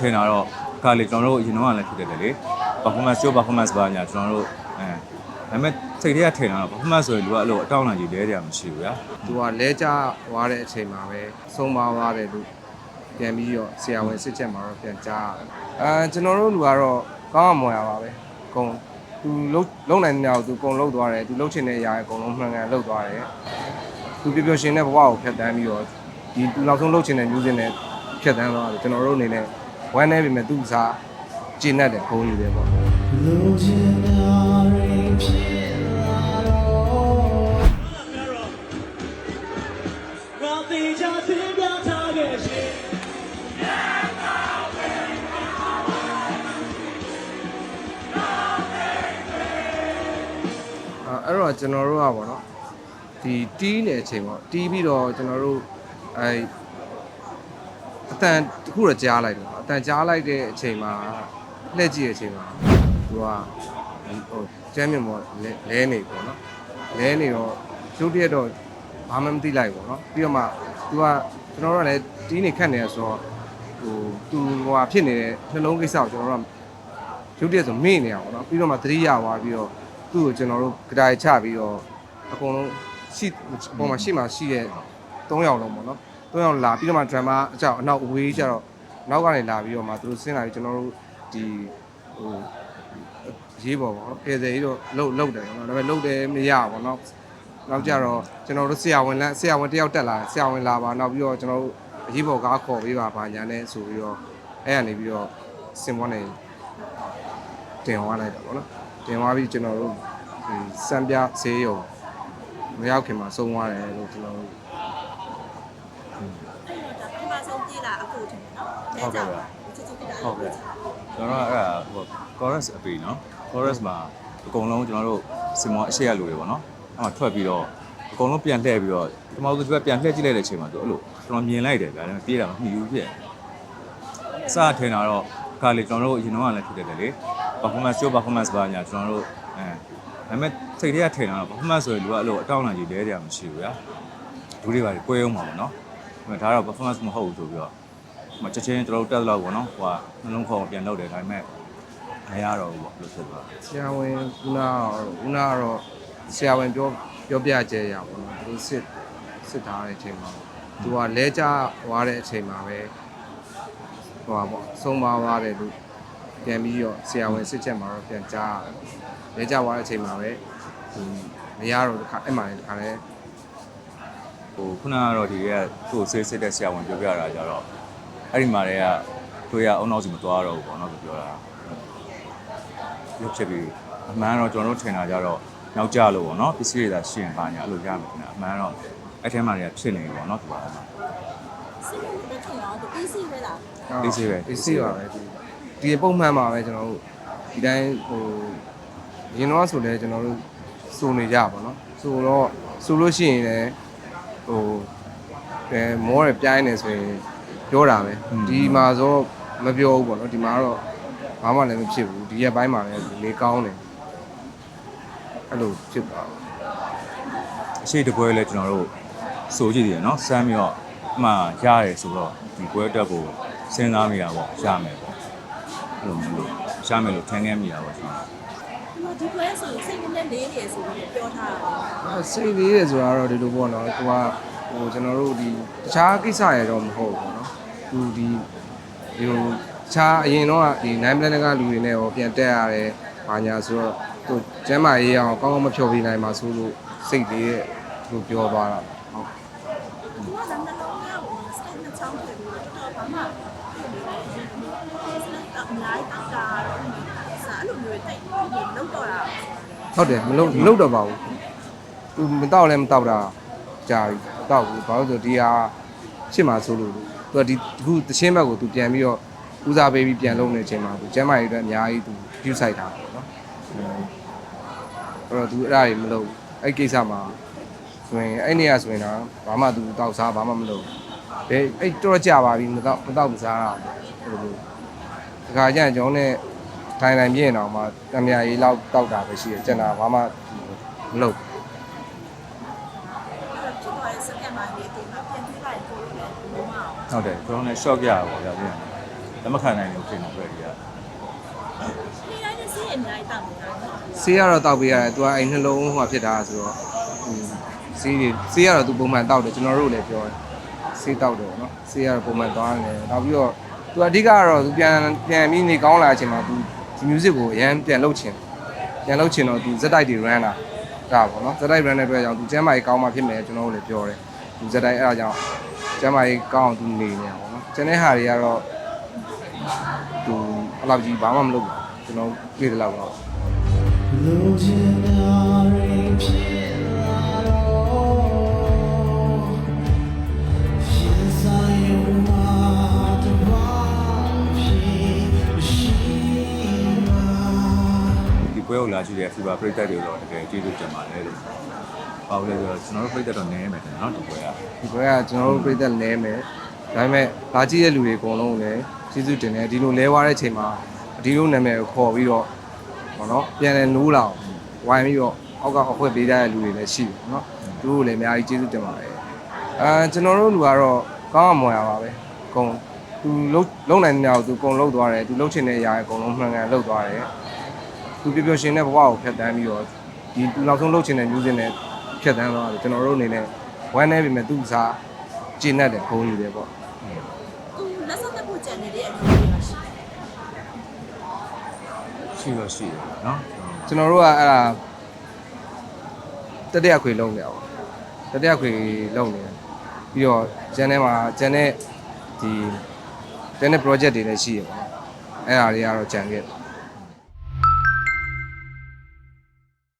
ထင်တာတော့ခါလေကျွန်တော်တို့အရင်တော့လည်းဖြစ်တယ်လေ performance show performance ပါညာကျွန်တော်တို့အဲဒါပေမဲ့စိတ်ထဲကထင်တာတော့ performance ဆိုရင်လူကအဲ့လိုအတောင်းအကြီးလဲကြရမရှိဘူးဗျာသူကလဲကျသွားတဲ့အချိန်မှာပဲဆုံးပါသွားတယ်လို့ပြန်ပြီးတော့ဆရာဝန်စစ်ချက်မှာတော့ပြန်ကြားရတယ်အဲကျွန်တော်တို့လူကတော့ကောင်းအောင်မွန်ရပါပဲအကုန်သူလုံးလုံးနိုင်တဲ့နေရာကိုသူအကုန်လုံးသွားတယ်သူလုံးချင်တဲ့အရာအကုန်လုံးမှန်ကန်လုပ်သွားတယ်သူပျော်ပျော်ရှင်တဲ့ဘဝကိုဖျက်ဆီးပြီးတော့ဒီသူနောက်ဆုံးလုံးချင်တဲ့မျိုးစင်းနဲ့ဖျက်ဆီးသွားတယ်ကျွန်တော်တို့အနေနဲ့ ဝမ်းနေပြီမဲ့သူ့စားကျင့်တတ်တဲ့ဘုံကြီးပဲပေါ့လိုချင်တာတွေဖြစ်လာတော့ရောသေးချာသင်ပြထားခဲ့ရှင်အဲ့တော့ကျွန်တော်တို့ကပေါ့နော်ဒီတီးနေအချိန်ပေါ့တီးပြီးတော့ကျွန်တော်တို့အဲ တန်တခုတော့ကြားလိုက်တယ်အတန်ကြားလိုက်တဲ့အချိန်မှာလှည့်ကြည့်တဲ့အချိန်မှာသူကဟိုကျမ်းမြင်ပေါ်လဲနေပေါ့နော်လဲနေတော့ရုပ်တရက်တော့ဘာမှမသိလိုက်ပေါ့နော်ပြီးတော့မှသူကကျွန်တော်တို့ကလည်းတီးနေခတ်နေရဆိုတော့ဟိုသူဟိုဟာဖြစ်နေတဲ့နှလုံးကိစ္စကိုကျွန်တော်တို့ကရုပ်တရက်ဆိုမေ့နေရပေါ့နော်ပြီးတော့မှသတိရသွားပြီးတော့သူ့ကိုကျွန်တော်တို့ကြတိုင်ချပြီးတော့အကုန်လုံးရှိပုံမှန်ရှိမှရှိရဲ့၃ယောက်လုံးပေါ့နော် ၃ယောက်လာပြီးတော့မှ drama အကြောင်းအနောက်အဝေးကျတော့နောက်ကနေလာပြီးတော့မှသူတို့ဆင်းလာပြီးကျွန်တော်တို့ဒီဟိုရေးပေါ်ပေါ့နော်ကယ်ဆယ်ရေးတော့လှုပ်လှုပ်တယ်ပေါ့နော်ဒါပေမဲ့လှုပ်တယ်မရဘူးပေါ့နော်နောက်ကြတော့ကျွန်တော်တို့ဆရာဝန်လမ်းဆရာဝန်တယောက်တက်လာဆရာဝန်လာပါနောက်ပြီးတော့ကျွန်တော်တို့အရေးပေါ်ကားခေါ်ပေးပါဘာညာနဲ့ဆိုပြီးတော့အဲ့ကနေပြီးတော့စင်ပွားနေတင်သွားလိုက်တာပေါ့နော်တင်သွားပြီးကျွန်တော်တို့ဒီစံပြဈေးရုံမရောက်ခင်မှာဆုံးသွားတယ်လို့ကျွန်တော်တို့ ဒါပထမ ဆုံးပြေးလာအခုထင်တယ်နော်ဟုတ်ကဲ့ပါချစ်ချစ်ပြတာဟုတ်ကဲ့ကျွန်တော်ကအဲ့ဒါဟို chorus အပေနော် chorus မှာအကုန်လုံးကျွန်တော်တို့စင်မောအရှိရလူတွေပေါ့နော်အဲ့မှာထွက်ပြီးတော့အကုန်လုံးပြန်လှည့်ပြီးတော့ဒီမှာသူကပြန်လှည့်ကြည့်လိုက်တဲ့အချိန်မှာသူအဲ့လိုကျွန်တော်မြင်လိုက်တယ်ဗျာဒါပေမဲ့ပြေးတာမမှီဘူးဖြစ်စထင်တာတော့ခါလေကျွန်တော်တို့အရင်တော့လည်းဖြစ်တယ်လေ performance show performance ပါညာကျွန်တော်တို့အဲဒါပေမဲ့စိတ်ထဲကထင်တာတော့ performance ဆိုရင်လူကအဲ့လိုအတောင်းအကြီးလဲကြရမရှိဘူးဗျာလူတွေပါကွဲအောင်ပါပေါ့နော်ဒါတော့ performance မဟုတ်ဘူးဆိုပြီးတော့ မချက်ချင်းကျွန်တော်တို့တက်တော့ပေါ့နော်ဟိုကနှလုံးခေါင်းပြန်လုပ်တယ်ဒါပေမဲ့မရတော့ဘူးပေါ့လို့ဖြစ်သွားတယ်ဆရာဝန်ဦးနာကတော့ဦးနာကတော့ဆရာဝန်ပြောပြောပြကြရပါတော့သူစစ်စစ်ထားတဲ့အချိန်မှာသူကလဲကျသွားတဲ့အချိန်မှာပဲဟိုပါပေါ့ဆုံးပါသွားတယ်လို့ပြန်ပြီးတော့ဆရာဝန်စစ်ချက်မှာတော့ပြန်ကြားရတယ်လဲကျသွားတဲ့အချိန်မှာပဲဒီမရတော့တခါအဲ့မှာလည်းတခါလဲဟိုခုနကတော့ဒီကသူ့ကိုဆေးစစ်တဲ့ဆရာဝန်ပြောပြတာကြတော့ အဲ့ဒီမှာတည်းကတွေ့ရအောင်နောက်စီမသွားတော့ဘူးပေါ့နော်သူပြောတာရုပ်ဖြစ်ပြီးအမှန်တော့ကျွန်တော်တို့ထင်တာကြတော့နောက်ကြလို့ပေါ့နော်ပစ္စည်းတွေသာရှင်းပါညာအဲ့လိုရမယ်ခင်ဗျအမှန်တော့အဲ့ထဲမှာတွေကဖြစ်နေပြီပေါ့နော်သူကစိတ်နဲ့ထင်အောင်သူ PC ပဲလားအေးဆေးပဲအေးဆေးပါပဲဒီဒီပုံမှန်ပါပဲကျွန်တော်တို့ဒီတိုင်းဟိုရင်တော့ဆိုလဲကျွန်တော်တို့စုံနေကြပါတော့ဆိုတော့ဆိုလို့ရှိရင်လည်းဟိုအဲမောရပြိုင်းနေဆိုရင် ပြောတာပဲဒီမှာဆိုမပြောဘူးပေါ့နော်ဒီမှာတော့ဘာမှလည်းမဖြစ်ဘူးဒီရက်ပိုင်းမှာလည်းနေကောင်းတယ်အဲ့လိုဖြစ်သွားတယ်အရှိတပွဲလဲကျွန်တော်တို့စိုးကြည့်တယ်နော်စမ်းပြီးတော့အမှရတယ်ဆိုတော့ဒီပွဲတက်ကိုစဉ်းစားမိတာပေါ့ရမယ်ပေါ့အဲ့လိုမျိုးလို့ရမယ်လို့ထင်ခဲ့မိတာပေါ့ကျွန်တော်ဒီမှာဒီပွဲဆိုရင်စိတ်နဲ့လေးနေဆိုပြီးပြောထားတာလေအဲစိတ်လေးတယ်ဆိုတာတော့ဒီလိုပေါ့နော်သူကဟိုကျွန်တော်တို့ဒီတခြားကိစ္စရတော့မဟုတ်ဘူးနော် သူဒီဒီလိုတခြားအရင်တော့ဒီနိုင်ပလန်ကလူတွေနဲ့ရောပြန်တက်ရတယ်ဘာညာဆိုတော့သူကျမ်းမာရေးအောင်ကောင်းကောင်းမဖြော်ပြနိုင်မှာဆိုလို့စိတ်လေးရဲ့သူပြောသွားတာဟုတ်သူကလည်းနှလုံးသားကိုစကန်နဲ့ချောင်းတယ်ပြီးတော့ဘာမှဖြစ်နေတယ်စကန်အများကြီးတောက်တာတော့စားလို့မျိုးတိတ်ပြီးလုံးတော့တာဟုတ်တယ်မလုံးမလုံးတော့ပါဘူးသူမတော့လည်းမတော့တာကြာပြီမတော့ဘူးဘာလို့ဆိုဒီဟာရှစ်မှာဆိုလို့ သူကဒီအခုတချင်းဘက်ကိုသူပြန်ပြီးတော့ဦးစားပေးပြီးပြန်လုံးနေချိန်မှာသူကျမ်းမာရေးအတွက်အများကြီးသူပြုဆိုင်တာပေါ့နော်အဲ့တော့သူအဲ့ဒါတွေမလုပ်အဲ့ကိစ္စမှာဆိုရင်အဲ့နေရဆိုရင်တော့ဘာမှသူတောက်စားဘာမှမလုပ်ဘယ်အဲ့တော့ကြပါပြီမတော့မတော့မစားတာအဲ့လိုဒီခါကျရင်ကျွန်တော်နဲ့ထိုင်ထိုင်ပြင်းအောင်မှတမယာရေးလောက်တောက်တာပဲရှိတယ်ကျန်တာဘာမှမလုပ်ဖြ စ်သွားတဲ့စကန်မိုင်းလေးတင်မှာပြန်ပြေးလိုက်ပို့လို့လည်းဘုံမအောင်ဟုတ်တယ်ကျွန်တော်လည်း short ပြရပါဗျာပြန်လက်မခံနိုင်လို့ဖြစ်နေတွေ့ရဒီတိုင်းနဲ့စီးအများကြီးတောက်နေတာနော်ဆေးကတော့တောက်ပေးရတယ်သူကအဲ့နှလုံးဟိုဖြစ်တာဆိုတော့ဟိုဆေးတွေဆေးကတော့သူပုံမှန်တောက်တယ်ကျွန်တော်တို့လည်းပြောတယ်ဆေးတောက်တယ်ပေါ့နော်ဆေးကတော့ပုံမှန်သွားတယ်နောက်ပြီးတော့သူအဓိကကတော့သူပြန်ပြန်ပြီးနေကောင်းလာချိန်မှာသူဒီ music ကိုအရန်ပြန်လုပ်ချင်ပြန်လုပ်ချင်တော့သူဇက်တိုက်တွေ run တာ ဒါပေါ့နော်ဇက်တိုက် run တဲ့အတွက်ကြောင့်သူကျမ်းမာရေးကောင်းမှဖြစ်မယ်ကျွန်တော်တို့လည်းပြောတယ်သူဇက်တိုက်အဲ့ဒါကြောင့်ကျမ်းမာရေးကောင်းအောင်သူနေနေတာပေါ့နော်ကျန်တဲ့ဟာတွေကတော့သူအဲ့လောက်ကြီးဘာမှမလုပ်ဘူးကျွန်တော်တွေ့တယ်လို့တော့လိုချင်တာတွေဖြစ် ကိုလာကြည့်တဲ့ Fever ပရိသတ်တွေတော့တကယ်ကျေးဇူးတင်ပါတယ်လို့ပါလို့လဲဆိုတော့ကျွန်တော်တို့ပရိသတ်တော့နည်းမယ်တဲ့နော်ဒီပွဲကဒီဘက်ကကျွန်တော်တို့ပြည်သက်လဲမယ်ဒါပေမဲ့လာကြည့်တဲ့လူတွေအကုန်လုံးလည်းကျေးဇူးတင်တယ်ဒီလိုလဲသွားတဲ့အချိန်မှာဒီလိုနာမည်ကိုခေါ်ပြီးတော့ဘောနော်ပြန်လဲနိုးလာအောင်ဝိုင်းပြီးတော့အောက်ကအခွင့်ပေးတဲ့လူတွေလည်းရှိတယ်နော်သူတို့လည်းအများကြီးကျေးဇူးတင်ပါတယ်အာကျွန်တော်တို့လူကတော့ကောင်းအောင်မွန်ရပါပဲအကုန်သူလုံးလုံးနိုင်တဲ့နေရာကိုသူအကုန်လုံးသွားတယ်သူလုံးချင်တဲ့အရာအကုန်လုံးမှန်ကန်လုပ်သွားတယ် သူပျော်ပျော်ရှင်တဲ့ဘဝကိုဖျက်ဆီးပြီးတော့ဒီသူနောက်ဆုံးလုံးချင်တဲ့ music နဲ့ဖျက်ဆီးသွားတယ်ကျွန်တော်တို့အနေနဲ့ဝမ်းနေပြီမဲ့သူ့စားကျင်းတတ်တယ်ခုံးယူတယ်ပေါ့သူလက်ဆက်တက်ဖို့ကြံနေတဲ့အလုပ်တွေရှိတယ်ရှိတော့ရှိတယ်နော်ကျွန်တော်တို့ကအဲ့ဒါတတိယခွေလုံးနေအောင်တတိယခွေလုံးနေတယ်ပြီးတော့ကျန်ထဲမှာကျန်တဲ့ဒီကျန်တဲ့ project တွေလည်းရှိရပါတော့အဲ့ဒါတွေကတော့ကြံခဲ့တယ်